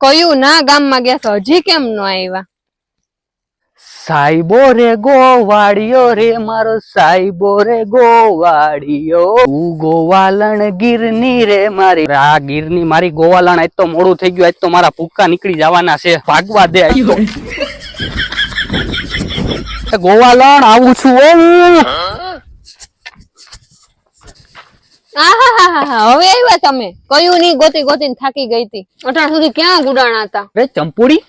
કયું ના ગામમાં ગયા છો? હજી કેમ નો આવ્યા સાઈબો રે ગોવાળિયો રે મારો સાઈબો રે ગોવાળિયો તું ગોવાલણ ગીરની રે મારી. આ ગીરની મારી ગોવાલણ આજ તો મોડું થઈ ગયું આજ તો મારા ભૂક્કા નીકળી જવાના છે. ભાગવા દે આજ તો. ગોવાલણ આવું છું હો હું હવે આવ્યા તમે. કયું નહીં ગોતી ગોતી થાકી ગઈ હતી. અટાણ સુધી ક્યાં ગુડાણા હતા? અરે ચંપુડી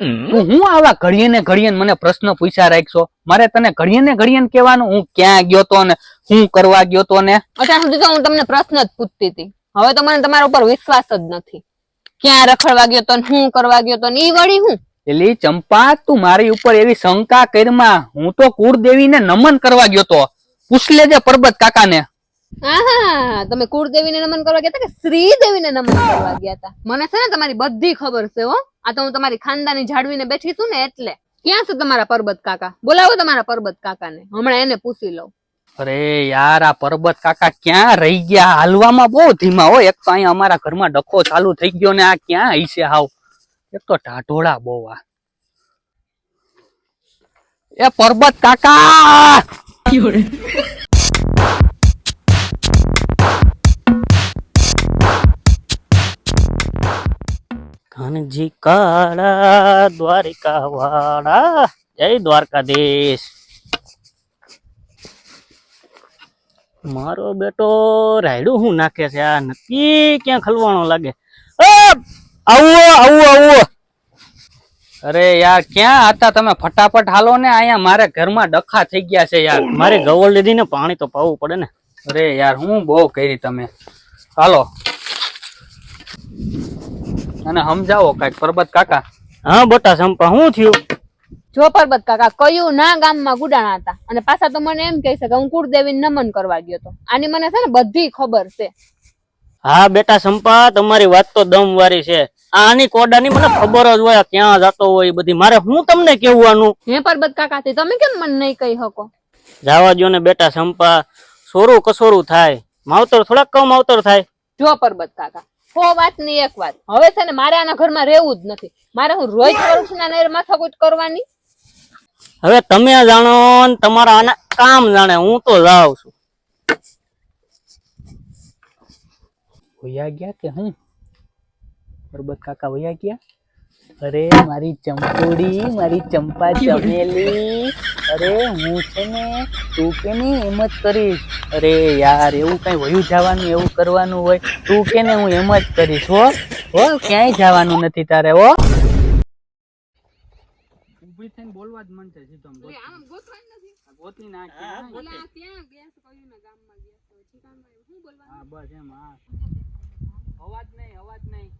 તું હું આવા ઘડીએ ને ઘડીએ મને પ્રશ્ન પૂછ્યા રાખશો? મારે તને ઘડીએ ને ઘડીએ ને કહેવાનું હું ક્યાં ગયો તો ને શું કરવા ગયો તો ને? અટાણ સુધી તો હું તમને પ્રશ્ન જ પૂછતી હતી. હવે તો મને તમારા ઉપર વિશ્વાસ જ નથી. ક્યાં રખડવા ગયો તો ને હું કરવા ગયો તો ને ઈ વળી હું? એલી ચંપા તું મારી ઉપર એવી શંકા કરમાં હું તો કુળદેવીને નમન કરવા ગયો તો. પૂછ લેજે પરબત કાકાને. આહા તમે કુળદેવીને નમન કરવા ગયા હતા કે શ્રીદેવીને નમન કરવા ગયા હતા? મને છે ને તમારી બધી ખબર છે હો. આ તો હું તમારી ખાનદાની જાળવીને બેઠી છું ને એટલે. ક્યાં છે તમારા પરબત કાકા? બોલાવો તમારા પરબત કાકાને. હમણાં એને પૂછી લઉં. અરે યાર આ પરબત કાકા ક્યાં રહી ગયા? હાલવામાં બહુ ધીમા હો. એક તો અહીંયા અમારા ઘરમાં ડખો ચાલુ થઈ ગયો ને આ ક્યાં હશે હાવ? એક તો ઢાઢોળા બહુ આ. એ પરબત કાકા! કાનજી કાળા દ્વારિકા વાળા જય દ્વારકાધીશ. મારો બેટો રાયડું હું નાખે છે? આ નક્કી ક્યાં ખલવાણો લાગે? આવો આવો આવો. અરે યાર, ક્યાં હતા તમે? ફટાફટ હાલો ને, અહીંયા મારે ઘરમાં ડખા થઈ ગયા છે યાર. મારે ગવળ લીધી ને પાણી તો પાવું પડે ને. અરે યાર, હું બહુ કરી તમે. હાલો. અને સમજાવો કાંઈક. પરબત કાકા? હા બોટા સંપા શું થયું? જો પરબત કાકા કયું ના ગામમાં ગુડાણા હતા? અને પાછા તો મને એમ કહે છે કે હું કુળદેવી નમન કરવા ગયો તો આની મને છે ને બધી ખબર છે. હા બેટા સંપા તમારી વાત તો દમ વારી છે. આ આની કોડાની મને ખબર જ હોય આ ક્યાં જતો હોય બધી. મારે હું તમને કહેવાનું? હે પરબત કાકા થી તમે કેમ મને નહીં કહી શકો? જાવા દ્યો ને બેટા સંપા. સોરું કસોરું થાય. માવતર થોડાક કમ માવતર થાય. જો પરબત કાકા હો વાતની એક વાત. હવે છે ને મારે આના ઘરમાં રહેવું જ નથી. મારે હું રોજ વરુષના નેર માથાકૂટ કરવાની? હવે તમે જાણો ને તમારા આના કામ જાણે હું તો જાઉં છું. વયા ગયા કે હું? પરબત કાકા વયા ગયા? અરે મારી ચંપોડી મારી ચંપા ચમેલી. અરે હું છે ને તું કે ને એમ જ કરીશ. અરે યાર એવું કઈ વયું જવાનું એવું કરવાનું હોય તું કે ને હું એમ જ કરીશ હો? હો ક્યાંય જવાનું નથી તારે હો? ઊભી થઈને બોલવા જ મન છે સીધો આમ ગોતી- આ ગોતી. નાખી હા બસ એમ હા. અવાજ નહીં અવાજ નહીં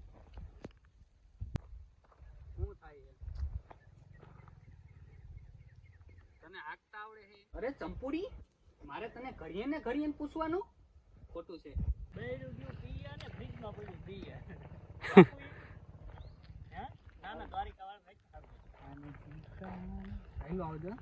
શું થાય છે? તને હાંકતા આવડે છે. અરે ચંપુડી મારે તને ઘડીએ ને ઘડીએ ને પૂછવાનું? ખોટું છે. હાલો આવજો.